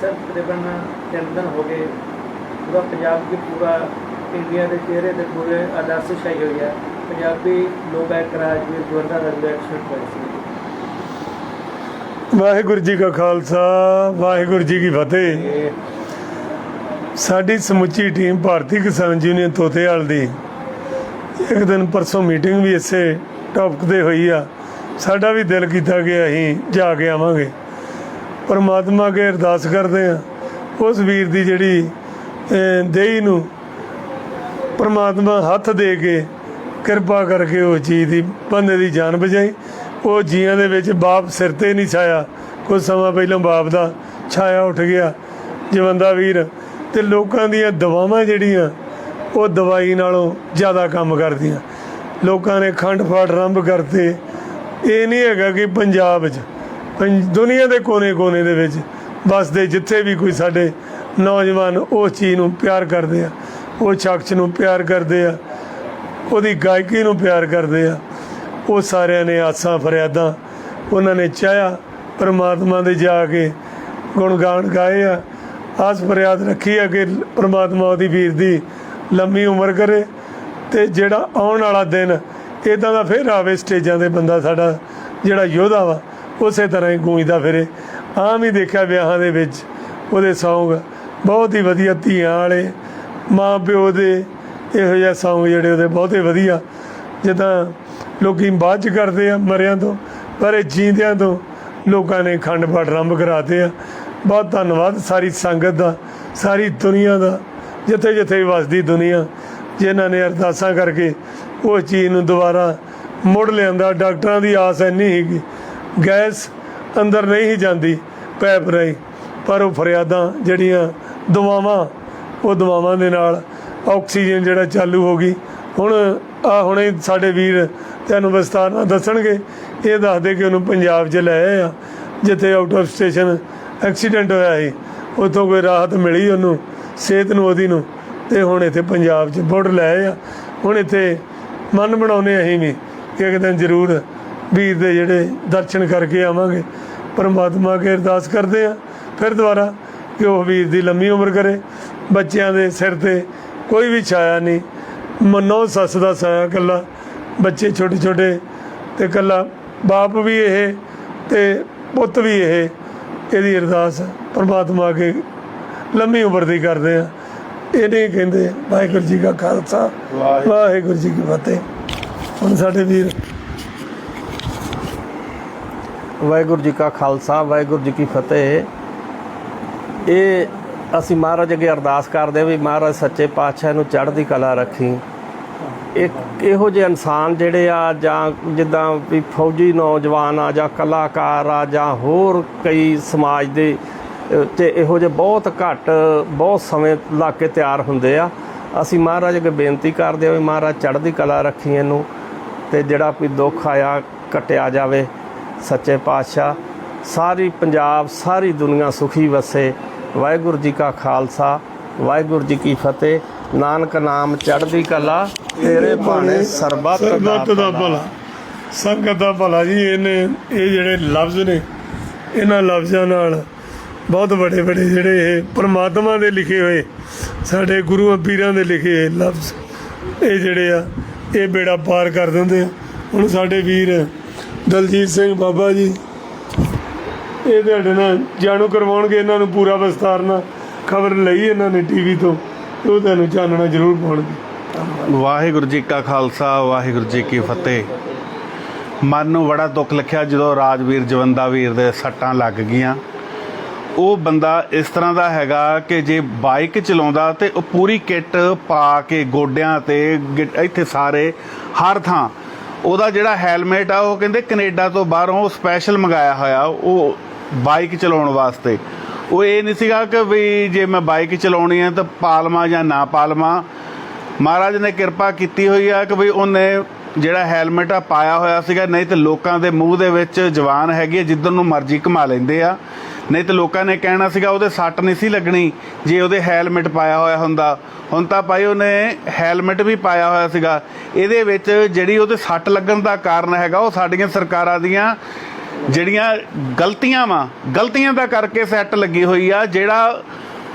Sir, ਤਕਰੀਬਨ ਤਿੰਨ ਦਿਨ ਹੋ ਗਏ। ਪੂਰਾ ਪੰਜਾਬ ਕੀ ਪੂਰਾ ਇੰਡੀਆ ਦੇ ਚਿਹਰੇ ਤੇ ਪੂਰੇ ਅਦਾਸ ਛਾਈ ਹੋਈ ਹੈ। ਪੰਜਾਬੀ ਲੋਕ ਇੱਕ ਰਾਜਵੀਰ ਗਵਰਨਰ ਰਜਵੇ ਕਰ ਸੀ। ਵਾਹਿਗੁਰੂ ਜੀ ਕਾ ਖਾਲਸਾ, ਵਾਹਿਗੁਰੂ ਜੀ ਕੀ ਫਤਿਹ। ਸਾਡੀ ਸਮੁੱਚੀ ਟੀਮ ਭਾਰਤੀ ਕਿਸਾਨ ਯੂਨੀਅਨ ਤੋਤੇਵਾਲ ਦੀ ਇੱਕ ਦਿਨ ਪਰਸੋਂ ਮੀਟਿੰਗ ਵੀ ਇਸੇ ਟੌਪਿਕ ਤੇ ਹੋਈ ਆ। ਸਾਡਾ ਵੀ ਦਿਲ ਕੀਤਾ ਗਿਆ ਅਸੀਂ ਜਾ ਕੇ ਆਵਾਂਗੇ। ਪਰਮਾਤਮਾ ਅੱਗੇ ਅਰਦਾਸ ਕਰਦੇ ਆ ਉਸ ਵੀਰ ਦੀ ਜਿਹੜੀ ਅਹ, ਦੇਹੀ ਨੂੰ ਪਰਮਾਤਮਾ ਹੱਥ ਦੇ ਕੇ ਕਿਰਪਾ ਕਰਕੇ ਉਹ ਚੀਜ਼ ਦੀ ਬੰਦੇ ਦੀ ਜਾਨ ਬਚਾਈ। ਉਹ ਜੀਆਂ ਦੇ ਵਿੱਚ ਬਾਪ ਸਿਰ ਤੇ ਨਹੀਂ ਛਾਇਆ। ਕੁਝ ਸਮਾਂ ਪਹਿਲਾਂ ਬਾਪ ਦਾ ਛਾਇਆ ਉੱਠ ਗਿਆ। ਜਵੰਦਾ ਵੀਰ ਤੇ ਲੋਕਾਂ ਦੀਆਂ ਦਵਾਵਾਂ ਜਿਹੜੀਆਂ ਉਹ ਦਵਾਈ ਨਾਲੋਂ ਜ਼ਿਆਦਾ ਕੰਮ ਕਰਦੀਆਂ। ਲੋਕਾਂ ਨੇ ਖੰਡ ਫਾੜ ਆਰੰਭ ਕਰਤੇ। ਇਹ ਨਹੀਂ ਹੈਗਾ ਕਿ ਪੰਜਾਬ 'ਚ ਦੁਨੀਆ ਦੇ ਕੋਨੇ-ਕੋਨੇ ਦੇ ਵਿੱਚ ਵਸਦੇ ਜਿੱਥੇ ਵੀ ਕੋਈ ਸਾਡੇ ਨੌਜਵਾਨ ਉਸ ਚੀਜ਼ ਨੂੰ ਪਿਆਰ ਕਰਦੇ ਆ, ਉਹ ਸ਼ਖਸ ਨੂੰ ਪਿਆਰ ਕਰਦੇ ਆ, ਉਹਦੀ ਗਾਇਕੀ ਨੂੰ ਪਿਆਰ ਕਰਦੇ ਆ, ਉਹ ਸਾਰਿਆਂ ਨੇ ਆਸਾਂ ਫਰਿਆਦਾਂ ਉਹਨਾਂ ਨੇ ਚਾਹਿਆ, ਪਰਮਾਤਮਾ ਦੇ ਜਾ ਕੇ ਗੁਣਗਾਨ ਗਾਏ ਆ, ਆਸ ਫਰਿਆਦ ਰੱਖੀ ਆ ਕਿ ਪਰਮਾਤਮਾ ਉਹਦੀ ਵੀਰ ਦੀ ਲੰਮੀ ਉਮਰ ਕਰੇ ਤੇ ਜਿਹੜਾ ਆਉਣ ਵਾਲਾ ਦਿਨ ਇਦਾਂ ਦਾ ਫਿਰ ਆਵੇ ਸਟੇਜਾਂ ਤੇ ਬੰਦਾ ਸਾਡਾ ਜਿਹੜਾ ਯੋਧਾ ਵਾ ਉਸੇ ਤਰ੍ਹਾਂ ਹੀ ਗੂੰਜਦਾ ਫਿਰੇ। ਆਮ ਹੀ ਦੇਖਿਆ ਵਿਆਹਾਂ ਦੇ ਵਿੱਚ ਉਹਦੇ ਸੌਂਗ। ਬਹੁਤ ਹੀ ਵਧੀਆ ਧੀਆਂ ਵਾਲੇ ਮਾਂ ਪਿਓ ਦੇ ਇਹੋ ਜਿਹੇ ਸੌਂਗ ਜਿਹੜੇ ਉਹਦੇ ਬਹੁਤੇ ਵਧੀਆ। ਜਿੱਦਾਂ ਲੋਕੀ ਬਾਅਦ ਚ ਕਰਦੇ ਆ ਮਰਿਆਂ ਤੋਂ, ਪਰ ਇਹ ਜੀਂਦਿਆਂ ਤੋਂ ਲੋਕਾਂ ਨੇ ਖੰਡ ਪਾਠ ਆਰੰਭ ਕਰਾਤੇ ਆ। ਬਹੁਤ ਧੰਨਵਾਦ ਸਾਰੀ ਸੰਗਤ ਦਾ, ਸਾਰੀ ਦੁਨੀਆ ਦਾ ਜਿੱਥੇ ਜਿੱਥੇ ਵਸਦੀ ਦੁਨੀਆ। ਜਿਨ੍ਹਾਂ ਨੇ ਅਰਦਾਸਾਂ ਕਰਕੇ ਉਹ ਚੀਜ਼ ਨੂੰ ਦੁਬਾਰਾ ਮੁੜ ਲਿਆਂਦਾ। ਡਾਕਟਰਾਂ ਦੀ ਆਸ ਇੰਨੀ ਸੀਗੀ ਗੈਸ ਅੰਦਰ ਨਹੀਂ ਹੀ ਜਾਂਦੀ, ਪੈਪ ਰਾਹੀਂ। ਪਰ ਉਹ ਫਰਿਆਦਾਂ ਜਿਹੜੀਆਂ ਦਵਾਵਾਂ, ਉਹ ਦਵਾਵਾਂ ਦੇ ਨਾਲ ਆਕਸੀਜਨ ਜਿਹੜਾ ਚਾਲੂ ਹੋ ਗਈ। ਹੁਣ ਆ ਹੁਣੇ ਸਾਡੇ ਵੀਰ ਤੁਹਾਨੂੰ ਵਿਸਤਾਰ ਨਾਲ ਦੱਸਣਗੇ। ਇਹ ਦੱਸਦੇ ਕਿ ਉਹਨੂੰ ਪੰਜਾਬ 'ਚ ਲੈ ਆਏ ਆ, ਜਿੱਥੇ ਆਊਟ ਆਫ ਸਟੇਸ਼ਨ ਐਕਸੀਡੈਂਟ ਹੋਇਆ ਸੀ। ਉੱਥੋਂ ਕੋਈ ਰਾਹਤ ਮਿਲੀ ਉਹਨੂੰ, ਸਿਹਤ ਨੂੰ, ਉਹਦੀ ਨੂੰ। ਤੇ ਹੁਣ ਇੱਥੇ ਪੰਜਾਬ 'ਚ ਬੋਰਡ ਲੈ ਆਏ ਆ। ਹੁਣ ਇੱਥੇ ਮਨ ਬਣਾਉਨੇ ਅਸੀਂ ਵੀ ਕਿ ਇੱਕ ਦਿਨ ਜ਼ਰੂਰ ਵੀਰ ਦੇ ਜਿਹੜੇ ਦਰਸ਼ਨ ਕਰਕੇ ਆਵਾਂਗੇ ਪਰਮਾਤਮਾ ਅੱਗੇ ਅਰਦਾਸ ਕਰਦੇ ਆ ਫਿਰ ਦੁਬਾਰਾ ਕਿ ਉਹ ਵੀਰ ਦੀ ਲੰਮੀ ਉਮਰ ਕਰੇ। ਬੱਚਿਆਂ ਦੇ ਸਿਰ ਤੇ ਕੋਈ ਵੀ ਛਾਇਆ ਨਹੀਂ। ਮਨੋ ਸੱਸ ਦਾ ਸਾਇਆ ਕੱਲਾ ਬੱਚੇ ਛੋਟੇ ਛੋਟੇ ਤੇ ਕੱਲਾ ਬਾਪ ਵੀ ਇਹ ਤੇ ਪੁੱਤ ਵੀ ਇਹ ਇਹਦੀ ਅਰਦਾਸ ਪਰਮਾਤਮਾ ਅੱਗੇ ਲੰਮੀ ਉਮਰ ਦੀ ਕਰਦੇ ਆ ਇਹ ਨਹੀਂ ਕਹਿੰਦੇ ਵਾਹਿਗੁਰੂ ਜੀ ਕਾ ਖਾਲਸਾ ਵਾਹਿਗੁਰੂ ਜੀ ਕੀ ਫਤਿਹ। ਹੁਣ ਸਾਡੇ ਵੀਰ ਵਾਹਿਗੁਰੂ ਜੀ ਕਾ ਖਾਲਸਾ ਵਾਹਿਗੁਰੂ ਜੀ ਕੀ ਫਤਿਹ। ਇਹ ਅਸੀਂ ਮਹਾਰਾਜ ਅੱਗੇ ਅਰਦਾਸ ਕਰਦੇ ਹਾਂ ਵੀ ਮਹਾਰਾਜ ਸੱਚੇ ਪਾਤਸ਼ਾਹ ਨੂੰ ਚੜ੍ਹਦੀ ਕਲਾ ਰੱਖੀ। ਇੱਕ ਇਹੋ ਜਿਹੇ ਇਨਸਾਨ ਜਿਹੜੇ ਆ ਜਾਂ ਜਿੱਦਾਂ ਵੀ ਫੌਜੀ ਨੌਜਵਾਨ ਆ ਜਾਂ ਕਲਾਕਾਰ ਆ ਜਾਂ ਹੋਰ ਕਈ ਸਮਾਜ ਦੇ ਅ, ਤੇ ਇਹੋ ਜਿਹੇ ਬਹੁਤ ਘੱਟ ਬਹੁਤ ਸਮੇਂ ਲਾ ਕੇ ਤਿਆਰ ਹੁੰਦੇ ਆ। ਅਸੀਂ ਮਹਾਰਾਜ ਅੱਗੇ ਬੇਨਤੀ ਕਰਦੇ ਹਾਂ ਵੀ ਮਹਾਰਾਜ ਚੜ੍ਹਦੀ ਕਲਾ ਰੱਖੀ ਇਹਨੂੰ ਤੇ ਜਿਹੜਾ ਕੋਈ ਦੁੱਖ ਆਇਆ ਕਟਿਆ ਜਾਵੇ। ਸੱਚੇ ਪਾਤਸ਼ਾਹ ਸਾਰੀ ਪੰਜਾਬ ਸਾਰੀ ਦੁਨੀਆ ਸੁਖੀ ਵਸੇ। ਵਾਹਿਗੁਰੂ ਜੀ ਕਾ ਖਾਲਸਾ ਵਾਹਿਗੁਰੂ ਜੀ ਕੀ ਫਤਿਹ। ਨਾਨਕ ਨਾਮ ਚੜ੍ਹਦੀ ਕਲਾ ਤੇਰੇ ਭਾਣੇ ਸਰਬੱਤ ਦਾ ਭਲਾ। ਸੰਗਤ ਦਾ ਭਲਾ ਜੀ ਇਹਨੇ ਇਹ ਜਿਹੜੇ ਲਫ਼ਜ਼ ਨੇ ਇਹਨਾਂ ਲਫ਼ਜ਼ਾਂ ਨਾਲ ਬਹੁਤ ਵੱਡੇ ਵੱਡੇ ਜਿਹੜੇ ਇਹ ਪ੍ਰਮਾਤਮਾ ਦੇ ਲਿਖੇ ਹੋਏ ਸਾਡੇ ਗੁਰੂਆਂ ਪੀਰਾਂ ਦੇ ਲਿਖੇ ਲਫ਼ਜ਼ ਇਹ ਜਿਹੜੇ ਆ ਇਹ ਬੇੜਾ ਪਾਰ ਕਰ ਦਿੰਦੇ ਆ। ਹੁਣ ਸਾਡੇ ਵੀਰ ਦਲਜੀਤ ਸਿੰਘ ਬਾਬਾ ਜੀ। ਇਹ ਤੁਹਾਡੇ ਨਾਲ ਜਾਣੂ ਕਰਵਾਉਣਗੇ, ਇਹਨਾਂ ਨੂੰ ਪੂਰਾ ਵਿਸਤਾਰ ਨਾਲ ਖਬਰ ਲਈ ਇਹਨਾਂ ਨੇ ਟੀਵੀ ਤੋਂ ਉਹ ਤੁਹਾਨੂੰ ਚਾਨਣਾ ਜ਼ਰੂਰ ਪਾਉਣਗੇ। ਵਾਹਿਗੁਰੂ ਜੀ ਕਾ ਖਾਲਸਾ, ਵਾਹਿਗੁਰੂ ਜੀ ਕੀ ਫਤਿਹ। ਮਨ ਨੂੰ ਬੜਾ ਦੁੱਖ ਲਿਖਿਆ ਜਦੋਂ ਰਾਜਵੀਰ ਜਵੰਦਾ ਵੀਰ ਦੇ ਸੱਟਾਂ ਲੱਗ ਗਈਆਂ। ਉਹ ਬੰਦਾ ਇਸ ਤਰ੍ਹਾਂ ਦਾ ਹੈਗਾ ਕਿ ਜੇ ਬਾਈਕ ਚਲਾਉਂਦਾ ਤੇ ਉਹ ਪੂਰੀ ਕਿੱਟ ਪਾ ਕੇ ਗੋਡਿਆਂ ਤੇ ਗਿ- ਇੱਥੇ ਸਾਰੇ, ਹਰ ਥਾਂ ਉਹਦਾ ਜਿਹੜਾ ਹੈਲਮਟ ਆ ਉਹ ਕਹਿੰਦੇ ਕੈਨੇਡਾ ਤੋਂ ਬਾਹਰੋਂ ਉਹ ਸਪੈਸ਼ਲ ਮੰਗਾਇਆ ਹੋਇਆ ਉਹ ਬਾਈਕ ਚਲਾਉਣ ਵਾਸਤੇ। ਉਹ ਇਹ ਨਹੀਂ ਸੀਗਾ ਕਿ ਵੀ ਜੇ ਮੈਂ ਬਾਈਕ ਚਲਾਉਣੀ ਹੈ ਤਾਂ ਪਾਲਮਾ ਜਾਂ ਨਾ ਪਾਲਮਾ ਮਹਾਰਾਜ ਨੇ ਕਿਰਪਾ ਕੀਤੀ ਹੋਈ ਆ ਕਿ ਵੀ ਉਹਨੇ ਜਿਹੜਾ ਹੈਲਮਟ ਆ ਪਾਇਆ ਹੋਇਆ ਸੀਗਾ। ਨਹੀਂ ਤੇ ਲੋਕਾਂ ਦੇ ਮੂੰਹ ਦੇ ਵਿੱਚ ਜਵਾਨ ਹੈਗੀ ਆ, ਜਿੱਧਰ ਨੂੰ ਮਰਜ਼ੀ ਘੁਮਾ ਲੈਂਦੇ ਆ। ਨਹੀਂ ਤੇ ਲੋਕਾਂ ਨੇ ਕਹਿਣਾ ਸੀਗਾ ਉਹਦੇ ਸੱਟ ਨਹੀਂ ਸੀ ਲੱਗਣੀ, ਜੇ ਉਹਦੇ ਹੈਲਮਟ ਪਾਇਆ ਹੋਇਆ ਹੁੰਦਾ। ਹੁਣ ਤਾਂ ਭਾਈ ਉਹਨੇ ਹੈਲਮਟ ਵੀ ਪਾਇਆ ਹੋਇਆ ਸੀਗਾ। ਇਹਦੇ ਵਿੱਚ ਜਿਹੜੀ ਉਹਦੇ ਸੱਟ ਲੱਗਣ ਦਾ ਕਾਰਨ ਹੈਗਾ, ਉਹ ਸਾਡੀਆਂ ਸਰਕਾਰਾਂ ਦੀਆਂ ਜਿਹੜੀਆਂ ਗਲਤੀਆਂ ਵਾ, ਗਲਤੀਆਂ ਦਾ ਕਰਕੇ ਸੱਟ ਲੱਗੀ ਹੋਈ ਆ, ਜਿਹੜਾ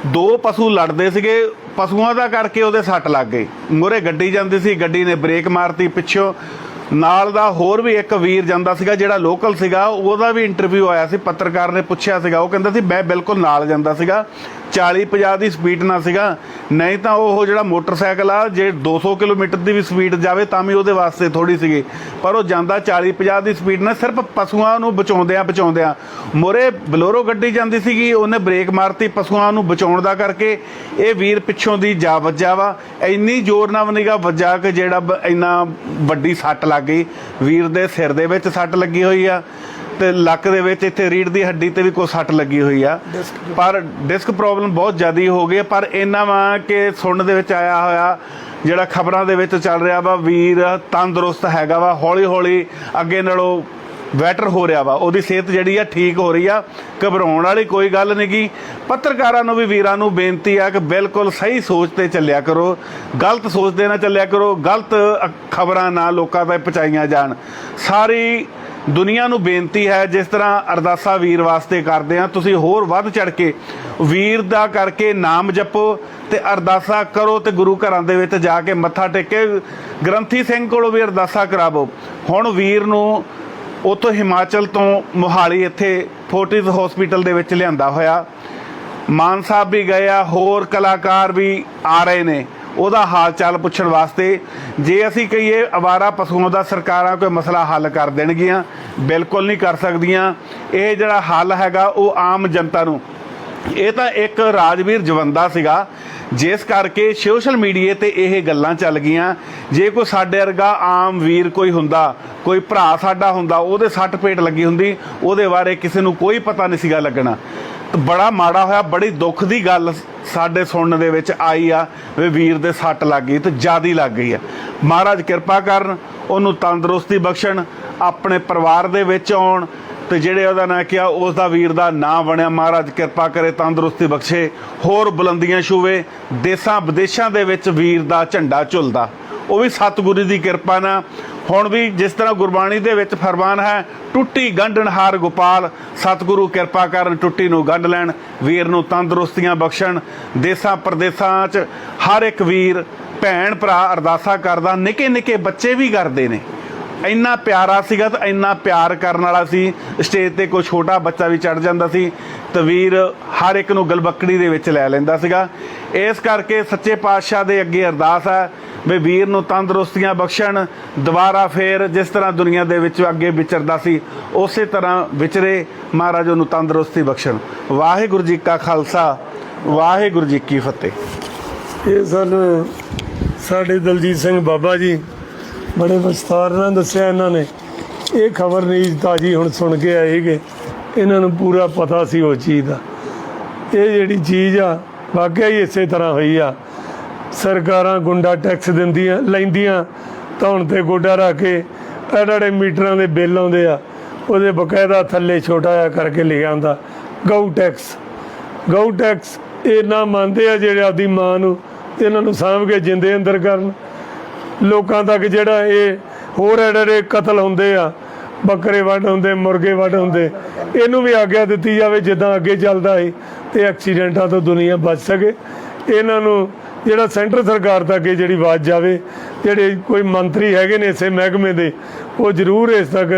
ਦੋ ਪਸ਼ੂ ਲੜਦੇ ਸੀਗੇ, ਪਸ਼ੂਆਂ ਦਾ ਕਰਕੇ ਉਹਦੇ ਸੱਟ ਲੱਗ ਗਈ ਮੂਹਰੇ ਗੱਡੀ ਜਾਂਦੀ ਸੀ, ਗੱਡੀ ਨੇ ਬ੍ਰੇਕ ਮਾਰਤੀ ਪਿੱਛੋਂ। ਨਾਲ ਦਾ ਹੋਰ ਵੀ ਇੱਕ ਵੀਰ ਜਾਂਦਾ ਸੀਗਾ ਜਿਹੜਾ ਲੋਕਲ ਸੀਗਾ, ਉਹਦਾ ਵੀ ਇੰਟਰਵਿਊ ਆਇਆ ਸੀ, ਪੱਤਰਕਾਰ ਨੇ ਪੁੱਛਿਆ ਸੀਗਾ, ਉਹ ਕਹਿੰਦਾ ਸੀ, ਮੈਂ ਬਿਲਕੁਲ ਨਾਲ ਜਾਂਦਾ ਸੀਗਾ। 40 50 ਦੀ ਸਪੀਡ ਨਾ ਸੀਗਾ। ਨਹੀਂ ਤਾਂ ਉਹ ਜਿਹੜਾ ਮੋਟਰਸਾਈਕਲ ਆ, ਜੇ 200 ਕਿਲੋਮੀਟਰ ਦੀ ਵੀ ਸਪੀਡ ਜਾਵੇ ਤਾਂ ਵੀ ਉਹਦੇ ਵਾਸਤੇ ਥੋੜੀ ਸੀਗੀ। ਪਰ ਉਹ ਜਾਂਦਾ 40 50 ਦੀ ਸਪੀਡ ਨਾਲ ਸਿਰਫ ਪਸ਼ੂਆਂ ਨੂੰ ਬਚਾਉਂਦਿਆਂ ਬਚਾਉਂਦਿਆਂ। ਮੋਰੇ ਬਲੋਰੋ ਗੱਡੀ ਜਾਂਦੀ ਸੀਗੀ, ਉਹਨੇ ਬ੍ਰੇਕ ਮਾਰਤੀ ਪਸ਼ੂਆਂ ਨੂੰ ਬਚਾਉਣ ਦਾ ਕਰਕੇ। ਇਹ ਵੀਰ ਪਿੱਛੋਂ ਦੀ ਜਾ ਵੱਜਾ ਵਾ। ਇੰਨੀ ਜ਼ੋਰ ਨਾਲ ਵਨੀਗਾ ਵੱਜਾ ਕਿ ਜਿਹੜਾ ਬ- ਇੰਨਾ ਵੱਡੀ ਸੱਟ ਲੱਗ ਗਈ। ਵੀਰ ਦੇ ਸਿਰ ਦੇ ਵਿੱਚ ਸੱਟ ਲੱਗੀ ਹੋਈ ਆ। ਤੇ ਲੱਕ ਦੇ ਵਿੱਚ ਇੱਥੇ ਰੀੜ ਦੀ ਹੱਡੀ ਤੇ ਵੀ ਕੋਈ ਸੱਟ ਲੱਗੀ ਹੋਈ ਆ। ਪਰ ਡਿਸਕ ਪ੍ਰੋਬਲਮ ਬਹੁਤ ਜ਼ਿਆਦੀ ਹੋ ਗਈ ਪਰ ਇਹਨਾਂ ਵਾ ਕਿ ਸੁਣਨ ਦੇ ਵਿੱਚ ਆਇਆ ਹੋਇਆ ਜਿਹੜਾ ਖਬਰਾਂ ਦੇ ਵਿੱਚ ਚੱਲ ਰਿਹਾ ਵਾ ਵੀਰ ਤੰਦਰੁਸਤ ਹੈਗਾ ਵਾ ਹੌਲੀ ਹੌਲੀ ਅੱਗੇ ਨਾਲੋਂ ਬੈਟਰ ਹੋ ਰਿਹਾ ਵਾ। ਉਹਦੀ ਸਿਹਤ ਜਿਹੜੀ ਆ ਠੀਕ ਹੋ ਰਹੀ ਆ ਘਬਰਾਉਣ ਵਾਲੀ ਕੋਈ ਗੱਲ ਨਹੀਂ ਗੀ। ਪੱਤਰਕਾਰਾਂ ਨੂੰ ਵੀ ਵੀਰਾਂ ਨੂੰ ਬੇਨਤੀ ਆ ਕਿ ਬਿਲਕੁਲ ਸਹੀ ਸੋਚ ਤੇ ਚੱਲਿਆ ਕਰੋ ਗਲਤ ਸੋਚ ਦੇ ਨਾ ਚੱਲਿਆ ਕਰੋ ਗਲਤ ਖਬਰਾਂ ਨਾ ਲੋਕਾਂ ਤੱਕ ਪਹੁੰਚਾਈਆਂ ਜਾਣ। ਸਾਰੀ ਦੁਨੀਆ ਨੂੰ ਬੇਨਤੀ ਹੈ, ਜਿਸ ਤਰ੍ਹਾਂ ਅਰਦਾਸਾ ਵੀਰ ਵਾਸਤੇ ਕਰਦੇ ਆ ਤੁਸੀਂ ਹੋਰ ਵੱਧ ਚੜ ਕੇ ਵੀਰ ਦਾ ਕਰਕੇ ਨਾਮ ਜਪੋ ਤੇ ਅਰਦਾਸਾ ਕਰੋ ਤੇ ਗੁਰੂ ਘਰਾਂ ਦੇ ਵਿੱਚ ਜਾ ਕੇ ਮੱਥਾ ਟੇਕੇ। ਗ੍ਰੰਥੀ ਸਿੰਘ ਕੋਲੋਂ ਵੀ ਅਰਦਾਸਾ ਕਰਾਵੋ। ਹੁਣ ਵੀਰ ਨੂੰ ਉਤੋਂ ਹਿਮਾਚਲ ਤੋਂ ਮੋਹਾਲੀ ਇੱਥੇ ਫੋਰਟਿਸ ਹਸਪੀਟਲ ਦੇ ਵਿੱਚ ਲਿਆਂਦਾ ਹੋਇਆ। ਮਾਨ ਸਾਹਿਬ ਵੀ ਗਏ ਆ, ਹੋਰ ਕਲਾਕਾਰ ਵੀ ਆ ਰਹੇ ਨੇ। ਉਹਦਾ ਹਾਲ ਚਾਲ ਪੁੱਛਣ ਵਾਸਤੇ ਜੇ ਅਸੀਂ ਕਹੀਏ ਅਵਾਰਾ ਪਸ਼ੂਆਂ ਦਾ ਸਰਕਾਰਾਂ ਕੋਈ ਮਸਲਾ ਹੱਲ ਕਰ ਦੇਣਗੀਆਂ, ਬਿਲਕੁਲ ਨਹੀਂ ਕਰ ਸਕਦੀਆਂ। ਇਹ ਜਿਹੜਾ ਹੱਲ ਹੈਗਾ ਉਹ ਆਮ ਜਨਤਾ ਨੂੰ। ਇਹ ਤਾਂ ਇੱਕ ਰਾਜਵੀਰ ਜਵੰਦਾ ਸੀਗਾ, ਜਿਸ ਕਰਕੇ ਸੋਸ਼ਲ ਮੀਡੀਆ ਤੇ ਇਹ ਗੱਲਾਂ ਚੱਲ ਗਈਆਂ। ਜੇ ਕੋਈ ਸਾਡੇ ਵਰਗਾ ਆਮ ਵੀਰ ਕੋਈ ਹੁੰਦਾ, ਕੋਈ ਭਰਾ ਸਾਡਾ ਹੁੰਦਾ, ਉਹਦੇ ਸੱਟ ਪੇਟ ਲੱਗੀ ਹੁੰਦੀ, ਉਹਦੇ ਬਾਰੇ ਕਿਸੇ ਨੂੰ ਕੋਈ ਪਤਾ ਨਹੀਂ ਸੀਗਾ ਲੱਗਣਾ। ਬੜਾ ਮਾੜਾ ਹੋਇਆ, ਬੜੀ ਦੁੱਖ ਦੀ ਗੱਲ ਸਾਡੇ ਸੁਣਨ ਦੇ ਵਿੱਚ ਆਈ ਆ ਵੀ ਵੀਰ ਦੇ ਸੱਟ ਲੱਗ ਗਈ ਤੇ ਜਿਆਦੀ ਲੱਗ ਗਈ ਆ। ਮਹਾਰਾਜ ਕਿਰਪਾ ਕਰਨ, ਉਹਨੂੰ ਤੰਦਰੁਸਤੀ ਬਖਸ਼ਣ, ਆਪਣੇ ਪਰਿਵਾਰ ਦੇ ਵਿੱਚ ਆਉਣ ਤੇ ਜਿਹੜੇ ਉਹਦਾ ਨਾਂ ਕਿਹਾ, ਉਸ ਦਾ ਵੀਰ ਦਾ ਨਾਂ ਬਣਿਆ। ਮਹਾਰਾਜ ਕਿਰਪਾ ਕਰੇ, ਤੰਦਰੁਸਤੀ ਬਖਸ਼ੇ, ਹੋਰ ਬੁਲੰਦੀਆਂ ਛੂਵੇ ਦੇਸਾਂ ਵਿਦੇਸ਼ਾਂ ਦੇ ਵਿੱਚ ਵੀਰ ਦਾ ਝੰਡਾ ਝੁਲਦਾ। ਉਹ ਵੀ ਸਤਿਗੁਰੂ ਦੀ ਕਿਰਪਾ ਨਾਲ ਹੁਣ ਵੀ ਜਿਸ ਤਰ੍ਹਾਂ ਗੁਰਬਾਣੀ ਦੇ ਵਿੱਚ ਫਰਮਾਨ ਹੈ, ਟੁੱਟੀ ਗੰਢਣ ਗੰਢਣਹਾਰ ਗੋਪਾਲ, ਸਤਿਗੁਰੂ ਕਿਰਪਾ ਕਰਨ ਟੁੱਟੀ ਨੂੰ ਗੰਢ ਲੈਣ, ਵੀਰ ਨੂੰ ਤੰਦਰੁਸਤੀਆਂ ਬਖਸ਼ਣ, ਦੇਸਾਂ ਪ੍ਰਦੇਸਾਂ 'ਚ ਹਰ ਇੱਕ ਵੀਰ ਭੈਣ ਭਰਾ ਅਰਦਾਸਾ ਕਰਦਾ, ਨਿੱਕੇ ਨਿੱਕੇ ਬੱਚੇ ਵੀ ਕਰਦੇ ਨੇ। ਇੰਨਾ ਪਿਆਰਾ ਸੀਗਾ ਤਾਂ ਇੰਨਾ ਪਿਆਰ ਕਰਨ ਵਾਲਾ ਸੀ, ਸਟੇਜ ਤੇ ਕੋਈ ਛੋਟਾ ਬੱਚਾ ਵੀ ਚੜ ਜਾਂਦਾ ਸੀ, ਤੇ ਵੀਰ ਹਰ ਇੱਕ ਨੂੰ ਗਲਬੱਕੜੀ ਦੇ ਵਿੱਚ ਲੈ ਲੈਂਦਾ ਸੀਗਾ। ਇਸ ਕਰਕੇ ਸੱਚੇ ਪਾਤਸ਼ਾਹ ਦੇ ਅੱਗੇ ਅਰਦਾਸ ਹੈ ਵੀ ਵੀਰ ਨੂੰ ਤੰਦਰੁਸਤੀਆਂ ਬਖਸ਼ਣ, ਦੁਬਾਰਾ ਫੇਰ ਜਿਸ ਤਰ੍ਹਾਂ ਦੁਨੀਆ ਦੇ ਵਿੱਚ ਅੱਗੇ ਵਿਚਰਦਾ ਸੀ, ਉਸੇ ਤਰ੍ਹਾਂ ਵਿਚਰੇ, ਮਹਾਰਾਜ ਉਹਨੂੰ ਤੰਦਰੁਸਤੀ ਬਖਸ਼ਣ। ਵਾਹਿਗੁਰੂ ਜੀ ਕਾ ਖਾਲਸਾ, ਵਾਹਿਗੁਰੂ ਜੀ ਕੀ ਫਤਿਹ। ਇਹ ਸਾਨੂੰ ਸਾਡੇ ਦਲਜੀਤ ਸਿੰਘ ਬਾਬਾ ਜੀ, ਬੜੇ ਵਿਸਥਾਰ ਨਾਲ ਦੱਸਿਆ ਇਹਨਾਂ ਨੇ। ਇਹ ਖਬਰ ਨਹੀਂ ਤਾਜੀ ਹੁਣ ਸੁਣ ਕੇ ਆਏਗੇ ਇਹਨਾਂ ਨੂੰ ਪੂਰਾ ਪਤਾ ਸੀ ਉਹ ਚੀਜ਼ ਦਾ। ਇਹ ਜਿਹੜੀ ਚੀਜ਼ ਆ, ਵਾਕਿਆ ਹੀ ਇਸੇ ਤਰ੍ਹਾਂ ਹੋਈ ਆ। ਸਰਕਾਰਾਂ ਗੁੰਡਾ ਟੈਕਸ ਦਿੰਦੀਆਂ, ਲੈਂਦੀਆਂ, ਧੌਣ ਤੇ ਗੋਡਾ ਰੱਖ ਕੇ ਐਡੇ ਮੀਟਰਾਂ ਦੇ ਬਿੱਲ ਆਉਂਦੇ ਆ। ਉਹਦੇ ਬਕਾਇਦਾ ਥੱਲੇ ਛੋਟਾ ਜਿਹਾ ਕਰਕੇ ਲਿਖਿਆ ਹੁੰਦਾ ਗਊ ਟੈਕਸ। ਗਊ ਟੈਕਸ ਇਹ ਨਾ ਮੰਨਦੇ ਆ ਜਿਹੜੇ ਆਪਦੀ ਮਾਂ ਨੂੰ ਇਹਨਾਂ ਨੂੰ ਸਾਂਭ ਕੇ ਜਿੰਦੇ ਅੰਦਰ ਕਰਨ। ਲੋਕਾਂ ਤੱਕ ਜਿਹੜਾ ਇਹ ਹੋਰ ਐਡੇ ਕਤਲ ਹੁੰਦੇ ਆ, ਬੱਕਰੇ ਵੱਢ ਹੁੰਦੇ, ਮੁਰਗੇ ਵੱਢ ਹੁੰਦੇ, ਇਹਨੂੰ ਵੀ ਆਗਿਆ ਦਿੱਤੀ ਜਾਵੇ ਜਿੱਦਾਂ ਅੱਗੇ ਚੱਲਦਾ ਹੈ ਤੇ ਐਕਸੀਡੈਂਟਾਂ ਤੋਂ ਦੁਨੀਆ ਬਚ ਸਕੇ। ਇਹਨਾਂ ਨੂੰ ਜਿਹੜਾ ਸੈਂਟਰ ਸਰਕਾਰ ਤੱਕ ਇਹ ਜਿਹੜੀ ਆਵਾਜ਼ ਜਾਵੇ, ਜਿਹੜੇ ਕੋਈ ਮੰਤਰੀ ਹੈਗੇ ਨੇ ਇਸੇ ਮਹਿਕਮੇ ਦੇ, ਉਹ ਜ਼ਰੂਰ ਇਸ ਤੱਕ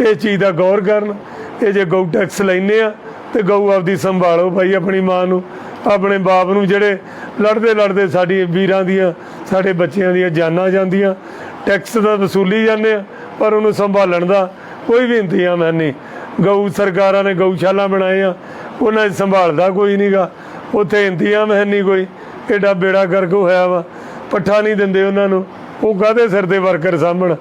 ਇਹ ਚੀਜ਼ ਦਾ ਗੌਰ ਕਰਨ। ਇਹ ਜੇ ਗਊ ਟੈਕਸ ਲੈਨੇ ਆ, ਤੇ ਗਊ ਆਪਦੀ ਸੰਭਾਲੋ ਭਾਈ ਆਪਣੀ ਮਾਂ ਨੂੰ। ਆਪਣੇ ਬਾਪ ਨੂੰ ਜਿਹੜੇ ਲੜਦੇ ਲੜਦੇ ਸਾਡੀ ਵੀਰਾਂ ਦੀਆਂ, ਸਾਡੇ ਬੱਚਿਆਂ ਦੀਆਂ ਜਾਨਾਂ ਜਾਂਦੀਆਂ। ਟੈਕਸ ਦਾ ਵਸੂਲੀ ਜਾਂਦੇ ਆ, ਪਰ ਉਹਨੂੰ ਸੰਭਾਲਣ ਦਾ ਕੋਈ ਵੀ ਇੰਤਜ਼ਾਮ ਹੈ ਨਹੀਂ। ਗਊ ਸਰਕਾਰਾਂ ਨੇ ਗਊਸ਼ਾਲਾ ਬਣਾਏ ਆ, ਉਹਨਾਂ 'ਚ ਸੰਭਾਲਦਾ ਕੋਈ ਨਹੀਂਗਾ ਉੱਥੇ ਇੰਤਜ਼ਾਮ ਹੈ ਨਹੀਂ ਕੋਈ ਐਡਾ ਬੇੜਾ ਗਰਕ ਹੋਇਆ ਵਾ, ਪੱਠਾ ਨਹੀਂ ਦਿੰਦੇ ਉਹਨਾਂ ਨੂੰ। ਉਹ ਕਾਹਦੇ ਸਿਰ ਦੇ ਵਰਕਰ ਸਾਂਭਣ?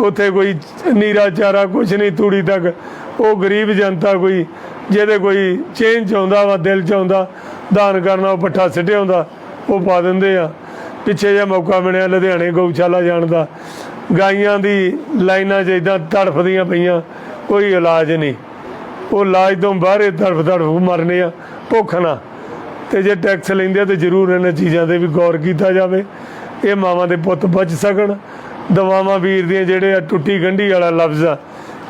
ਉੱਥੇ ਕੋਈ ਨੀਰਾ ਚਾਰਾ ਕੁਛ ਨਹੀਂ ਤੂੜੀ ਤੱਕ। ਉਹ ਗਰੀਬ ਜਨਤਾ ਕੋਈ, ਜਿਹਦੇ ਕੋਈ ਚੇਂਜ ਆਉਂਦਾ ਵਾ, ਦਿਲ ਚ ਆਉਂਦਾ ਦਾਨ ਕਰਨਾ, ਉਹ ਪੱਠਾ ਸਿੱਟਿਆ ਆਉਂਦਾ ਉਹ ਪਾ ਦਿੰਦੇ ਆ। ਪਿੱਛੇ ਜਿਹਾ ਮੌਕਾ ਮਿਲਿਆ ਲੁਧਿਆਣੇ ਗਊਸ਼ਾਲਾ ਜਾਣ ਦਾ। ਗਾਈਆਂ ਦੀ ਲਾਈਨਾਂ 'ਚ ਇਦਾਂ ਤੜਫਦੀਆਂ ਪਈਆਂ, ਕੋਈ ਇਲਾਜ ਨਹੀਂ। ਉਹ ਇਲਾਜ ਤੋਂ ਬਾਹਰ ਤੜਫ ਤੜਫ ਮਰਨੇ ਆ, ਭੁੱਖ ਨਾ। ਤੇ ਜੇ ਟੈਕਸ ਲੈਂਦੇ ਆ ਤੇ ਜ਼ਰੂਰ ਇਹਨਾਂ ਚੀਜ਼ਾਂ ਤੇ ਵੀ ਗੌਰ ਕੀਤਾ ਜਾਵੇ। ਇਹ ਮਾਵਾਂ ਦੇ ਪੁੱਤ ਬਚ ਸਕਣ। ਦਵਾਵਾਂ ਵੀਰ ਦੀਆਂ ਜਿਹੜੇ ਆ ਟੁੱਟੀ ਗੰਢੀ ਵਾਲਾ ਲਫ਼ਜ਼ ਆ,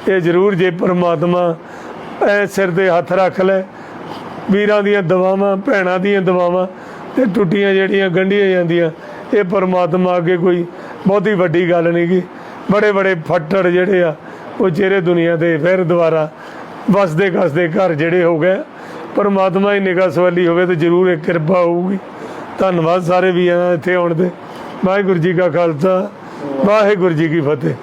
ਇਹ ਜ਼ਰੂਰ ਜੇ ਪਰਮਾਤਮਾ ਐ ਸਿਰ ਤੇ ਹੱਥ ਰੱਖ ਲੈ। ਵੀਰਾਂ ਦੀਆਂ ਦਵਾਵਾਂ, ਭੈਣਾਂ ਦੀਆਂ ਦਵਾਵਾਂ ਤੇ ਟੁੱਟੀਆਂ ਜਿਹੜੀਆਂ ਗੰਢੀਆਂ ਜਾਂਦੀਆਂ, ਇਹ ਪਰਮਾਤਮਾ ਅੱਗੇ ਕੋਈ ਬਹੁਤੀ ਵੱਡੀ ਗੱਲ ਨਹੀਂ ਗੀ। ਬੜੇ ਬੜੇ ਫੱਟੜ ਜਿਹੜੇ ਆ, ਉਹ ਚਿਹਰੇ ਦੁਨੀਆ ਤੇ ਫਿਰ ਦੁਬਾਰਾ ਵਸਦੇ ਕਸਦੇ ਘਰ ਜਿਹੜੇ ਹੋ ਗਏ। ਪਰਮਾਤਮਾ ਦੀ ਨਿਗਾਹ ਸਵਾਲੀ ਹੋਵੇ ਤੇ ਜ਼ਰੂਰ ਇਹ ਕਿਰਪਾ ਹੋਊਗੀ। ਧੰਨਵਾਦ ਸਾਰੇ ਵੀਰਾਂ ਦਾ ਇੱਥੇ ਆਉਣ ਦੇ ਵਾਹਿਗੁਰੂ ਜੀ ਕਾ ਖਾਲਸਾ, ਵਾਹਿਗੁਰੂ ਜੀ ਕੀ ਫਤਿਹ।